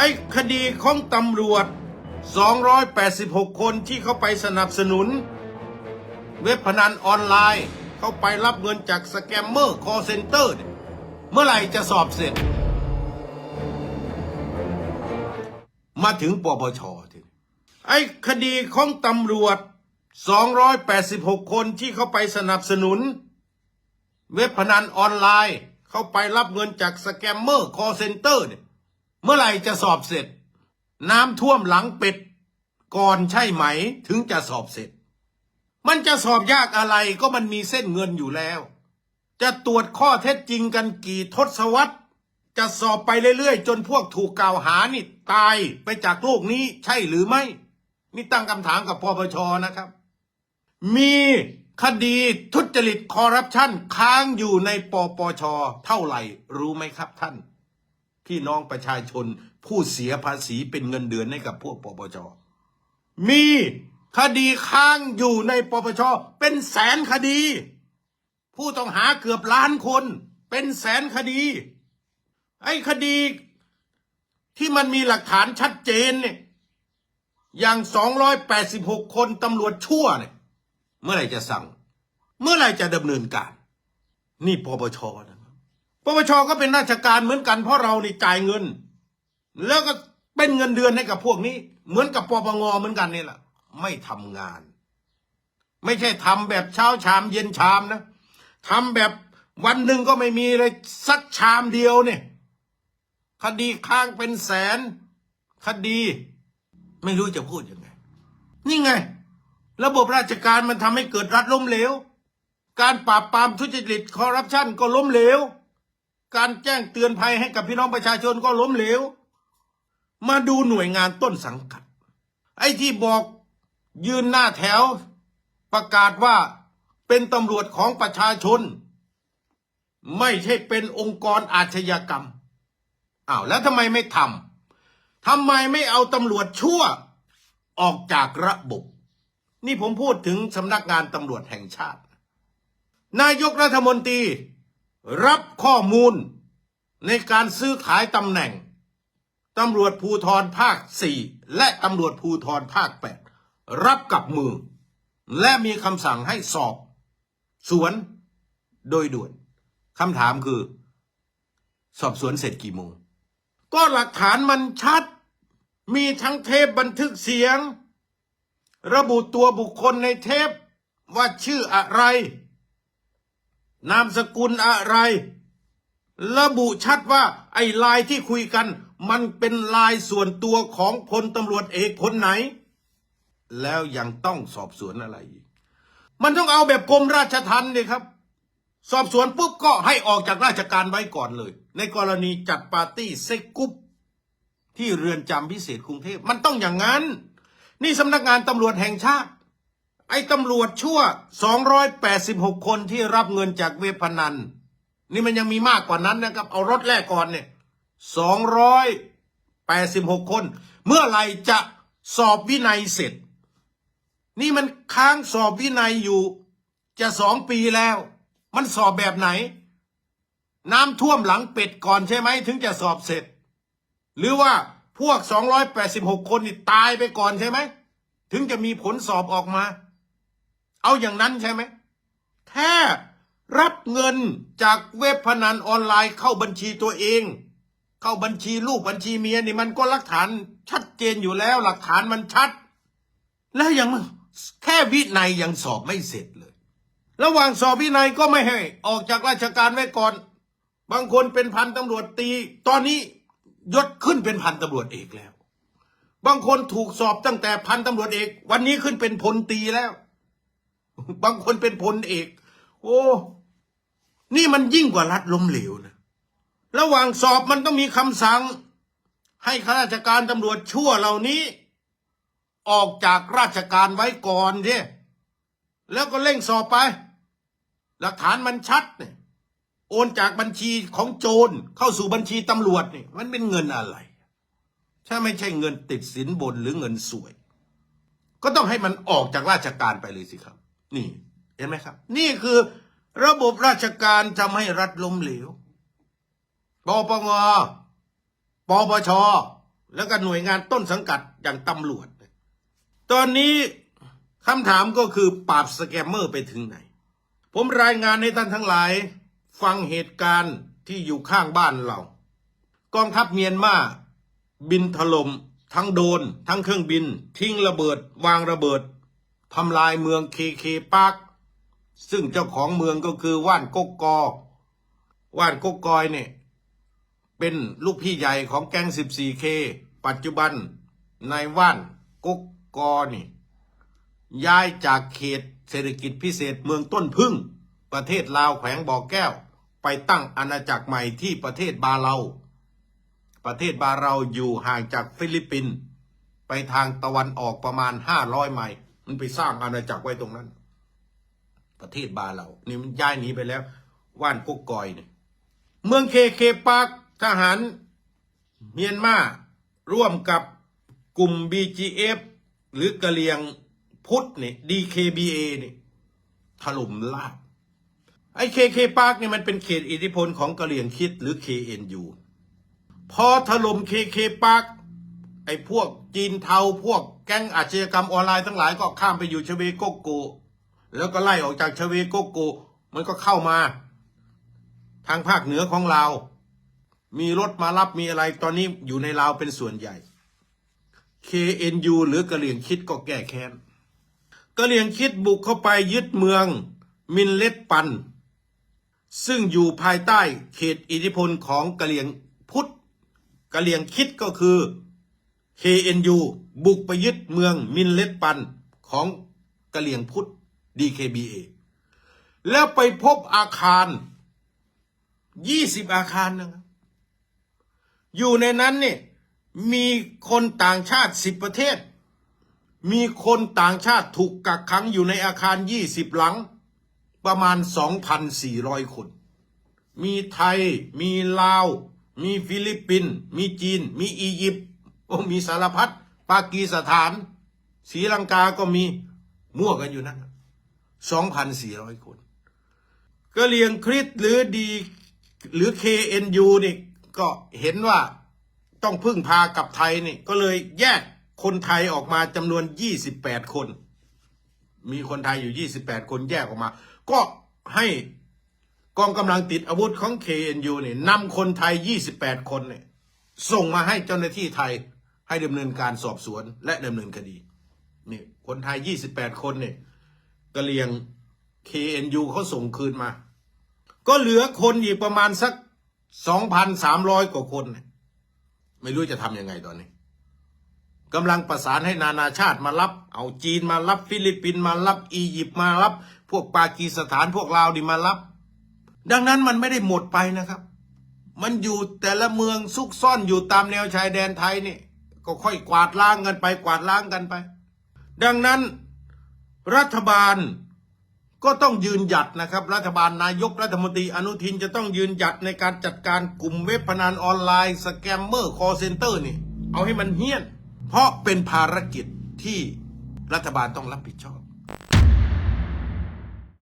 ไอ้คดีของตำรวจ 286 คนที่เข้าไปสนับสนุน เว็บพนันออนไลน์ เข้าไปรับเงินจากสแกมเมอร์คอเซนเตอร์เนี่ยเมื่อไหร่จะสอบเสร็จมาถึงปปชทีนี้ไอ้คดีของตำรวจ286คนที่เข้าไปสนับสนุนเว็บพนันออนไลน์เข้าไปรับเงินจากสแกมเมอร์คอเซนเตอร์เนี่ย เมื่อไหร่จะสอบเสร็จ น้ำท่วมหลังเป็ด ก่อนใช่ไหมถึงจะสอบเสร็จ มันจะสอบยากอะไรก็มันมีเส้นเงินอยู่แล้ว จะตรวจข้อเท็จจริงกันกี่ทศวรรษ จะสอบไปเรื่อยๆ จนพวกถูกกล่าวหานี่ตายไปจากโลกนี้ใช่หรือไม่ นี่ตั้งคำถามกับปปชนะครับ มีคดีทุจริตคอร์รัปชันค้างอยู่ในปปชเท่าไหร่รู้ไหมครับท่าน พี่น้องประชาชน ผู้เสียภาษีเป็นเงินเดือนให้กับพวกปปชมีคดีค้างอยู่ในปปชเป็นแสนคดี ผู้ต้องหาเกือบล้านคน เป็นแสนคดี ไอ้คดีที่มันมีหลักฐานชัดเจนเนี่ยอย่าง 286 คนตำรวจชั่วเนี่ยเมื่อไหร่จะสั่ง เมื่อไหร่จะดำเนินการ นี่ปปชนะ ปปชก็เป็นราชการเหมือนกันเพราะเรานี่จ่ายเงิน แล้วก็เป็นเงินเดือนให้กับพวกนี้ เหมือนกับปปงเหมือนกันนี่แหละไม่ทำงาน ไม่ใช่ทำแบบเช้าชามเย็นชามนะทำแบบวันหนึ่งก็ไม่มีเลยสักชามเดียวเนี่ยคดีค้างเป็นแสน คดี ไม่รู้จะพูดยังไง นี่ไง ระบบราชการมันทำให้เกิดรัฐล้มเหลว การปราบปรามทุจริตคอร์รัปชันก็ล้มเหลว การแจ้งเตือนภัยให้กับพี่น้องประชาชนก็ล้มเหลว มาดูหน่วยงานต้นสังกัด ไอ้ที่บอกยืนหน้าแถว ประกาศว่าเป็นตำรวจของประชาชน ไม่ใช่เป็นองค์กรอาชญากรรมอ้าวแล้วทำไมไม่ทำทำไมไม่เอาตำรวจชั่วออกจากระบบ นี่ผมพูดถึงสำนักงานตำรวจแห่งชาติ นายกรัฐมนตรี รับข้อมูลในการซื้อขายตำแหน่งตำรวจภูธรภาคสี่และตำรวจภูธรภาคแปดรับกับมือ และมีคำสั่งให้สอบ สวนโดยด่วนคำถามคือ สอบสวนเสร็จกี่โมง ก็หลักฐานมันชัด มีทั้งเทปบันทึกเสียง ระบุตัวบุคคลในเทปว่าชื่ออะไร นามสกุลอะไร ระบุชัดว่า ไอ้ลายที่คุยกัน มันเป็นลายส่วนตัวของพลตำรวจเอกคนไหน แล้วยังต้องสอบสวนอะไรอีกมันต้องเอาแบบกรมราชทัณฑ์เลยครับ สอบสวนปุ๊บก็ให้ออกจากราชการไว้ก่อนเลย ในกรณีจัดปาร์ตี้เซ็กกุ๊ปที่เรือนจำพิเศษกรุงเทพมันต้องอย่างนั้น นี่สำนักงานตำรวจแห่งชาติ ไอ้ตำรวจชั่ว 286 คนที่รับเงินจากเว็บพนัน นี่มันยังมีมากกว่านั้นนะครับ เอารถแรกก่อนเนี่ย 286 คน เมื่อไหร่จะสอบวินัยเสร็จ นี่มันค้างสอบวินัยอยู่ จะสองปีแล้ว มันสอบแบบไหน น้ำท่วมหลังเป็ดก่อนใช่ไหมถึงจะสอบเสร็จ หรือว่าพวก 286 คนนี่ตายไปก่อนใช่ไหม ถึงจะมีผลสอบออกมา เอาอย่างนั้นใช่ไหมแค่รับเงินจากเว็บพนันออนไลน์เข้าบัญชีตัวเอง เข้าบัญชีลูกบัญชีเมียนี่มันก็หลักฐานชัดเจนอยู่แล้วหลักฐานมันชัด แล้วยังแค่วินัยยังสอบไม่เสร็จเลย ระหว่างสอบวินัยก็ไม่ให้ ออกจากราชการไว้ก่อน บางคนเป็นพันตำรวจตี ตอนนี้ยศขึ้นเป็นพันตำรวจเอกแล้ว บางคนถูกสอบตั้งแต่พันตำรวจเอก วันนี้ขึ้นเป็นพลตีแล้ว บางคนเป็นพลเอก โอ้ นี่มันยิ่งกว่ารัฐล้มเหลวนะ ระหว่างสอบมันต้องมีคำสั่ง ให้ข้าราชการตำรวจชั่วเหล่านี้ ออกจากราชการไว้ก่อนสิแล้วก็เร่งสอบไป หลักฐานมันชัดเนี่ยโอนจากบัญชีของโจรเข้าสู่บัญชีตำรวจนี่มันเป็นเงินอะไร ถ้าไม่ใช่เงินติดสินบนหรือเงินสวย ก็ต้องให้มันออกจากราชการไปเลยสิครับ นี่เห็นไหมครับ นี่คือระบบราชการทำให้รัฐล้มเหลวปปงปปช แล้วก็หน่วยงานต้นสังกัดอย่างตำรวจ ตอนนี้คำถามก็คือปราบสแกมเมอร์ไปถึงไหน ผมรายงานให้ท่านทั้งหลาย ฟังเหตุการณ์ที่อยู่ข้างบ้านเรา กองทัพเมียนมาบินถล่มทั้งโดน ทั้งเครื่องบิน ทิ้งระเบิด วางระเบิด ทำลายเมืองเคเคปาร์ซึ่งเจ้าของเมืองก็คือว่านกกกอว่านกกกอยเนี่ยเป็นลูกพี่ใหญ่ของแก๊ง 14K ปัจจุบันนายว่านกกกอนี่ย้ายจากเขตเศรษฐกิจพิเศษเมืองต้นพึ่ง ประเทศลาวแขวงบ่อแก้ว ไปตั้งอาณาจักรใหม่ที่ประเทศบาเลาประเทศบาเราอยู่ห่างจากฟิลิปปินส์ไปทางตะวันออกประมาณ 500 ไมล์ มันไปสร้างอาณาจักรไว้ตรงนั้น ประเทศบาเรานี่มันย้ายหนีไปแล้ว ว่านกกกอยเนี่ยเมืองเคเคปาร์คทหารเมียนมาร่วมกับกลุ่ม BGF หรือกะเหรียงพุทธเนี่ย DKBA เนี่ยถล่มลาบไอ้เคเคปาร์คเนี่ยมันเป็นเขตอิทธิพลของกะเหรียงคิดหรือ KNU พอถล่มเคเคปาร์ค ไอ้พวกจีนเทาพวกแก๊งอาชญากรรมออนไลน์ทั้งหลายก็ข้ามไปอยู่ชเวโกโกแล้วก็ไล่ออกจากชเวโกโกมันก็เข้ามา ทางภาคเหนือของเรามีรถมารับมีอะไรตอนนี้อยู่ในลาวเป็นส่วนใหญ่ KNU หรือกะเหลี่ยงคิดก็แก้แค้นกะเหลี่ยงคิดบุกเข้าไปยึดเมืองมินเลตปัน ซึ่งอยู่ภายใต้เขตอิทธิพลของกะเหลี่ยงพุทธกะเหลี่ยงคิดก็คือ KNU บุกไปยึดเมืองมินเลตปันของกะเหลี่ยงพุทธ DKBA แล้วไปพบอาคารยี่สิบอาคารนะครับ อยู่ในนั้นเนี่ยมีคนต่างชาติสิบประเทศ มีคนต่างชาติถูกกักขังอยู่ในอาคารยี่สิบหลัง ประมาณสองพันสี่ร้อยคน มีไทย มีลาว มีฟิลิปปินส์ มีจีน มีอียิปต์ โอ้มีสารพัดปากีสถานศรีลังกาก็มีมั่วกันอยู่นั่นสองพันสี่ร้อยคนกะเหลียงคริสหรือดีหรือ KNU นี่ก็เห็นว่าต้องพึ่งพากับไทยนี่ก็เลยแยกคนไทยออกมาจำนวน 28 คน มีคนไทยอยู่ 28 คนแยกออกมา ก็ให้กองกำลังติดอาวุธของ KNU นี่นำคนไทย 28 คนเนี่ยส่งมาให้เจ้าหน้าที่ไทย ให้ดำเนินการสอบสวนและดำเนินคดีนี่คนไทย 28 คนเนี่ยกะเลียง KNU เขาส่งคืนมา ก็เหลือคนอีกประมาณสักสองพันสามร้อยกว่าคน ไม่รู้จะทำยังไงตอนนี้กำลังประสานให้นานาชาติมารับ เอาจีนมารับ ฟิลิปปินส์มารับอียิปต์มารับ พวกปากีสถานพวกลาวดิมารับ ดังนั้นมันไม่ได้หมดไปนะครับ มันอยู่แต่ละเมืองซุกซ่อนอยู่ตามแนวชายแดนไทยนี่ ก็ค่อยกวาดล้างกันไปกวาดล้างกันไป ดังนั้นรัฐบาลก็ต้องยืนหยัดนะครับ รัฐบาลนายกรัฐมนตรีอนุทินจะต้องยืนหยัดในการจัดการกลุ่มเว็บพนันออนไลน์ สแกมเมอร์คอเซ็นเตอร์นี่ เอาให้มันเฮี้ยน เพราะเป็นภารกิจที่รัฐบาลต้องรับผิดชอบ